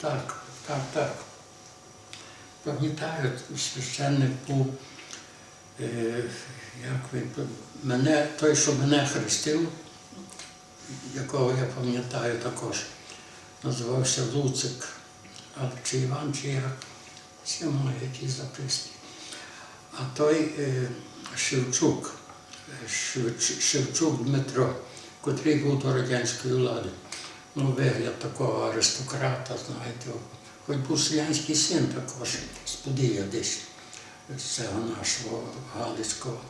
Так, так, так. Пам'ятаю, священник був, е, як він, мене, той, що мене хрестив, якого я пам'ятаю також, називався Луцик, а чи Іван, чи як, всі мої якісь записки. А той е, Шевчук, е, Шевчук Дмитро, котрий був до радянської влади. Ну, вигляд такого аристократа, знаєте, хоч був селянський син також, з Подія десь, з цього нашого Галицького.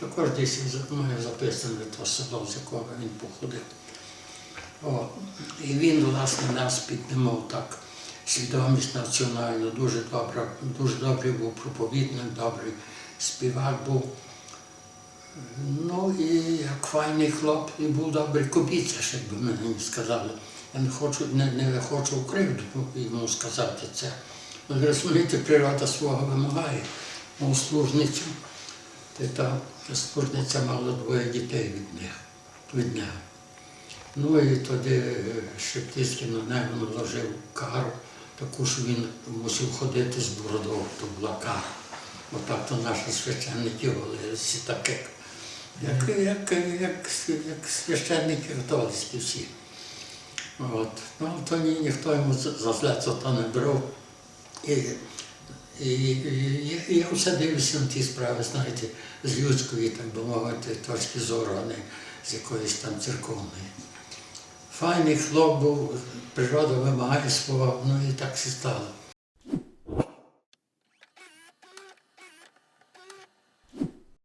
Також десь із- має записане то село, з якого він походив. О, і він, власне, нас піднімав так, свідомість національну, дуже добре, дуже добрий був проповідник, добрий співак був. Ну і як файний хлоп, і був добрий кобіця, як би мені сказали. Я не хочу, не, не хочу кривду йому сказати це. Але розумієте, природа свого вимагає. Мов служницю, та служниця мала двоє дітей від них, від нього. Ну і тоді е, Шептицький на нього наложив кару, таку, що він мусив ходити з бородою, то була кара. Отак то наші священники вели всі так, як, як, як, як, священники католицькі всі. От. Ну, то ні, ніхто йому за зле то не брав. І, і, і, і я все дивлюся на ті справи, знаєте, з людської, так би мовити, точки зору, а не з якоїсь там церковної. Файний хлоп був, природа вимагає свого, ну і так і стало.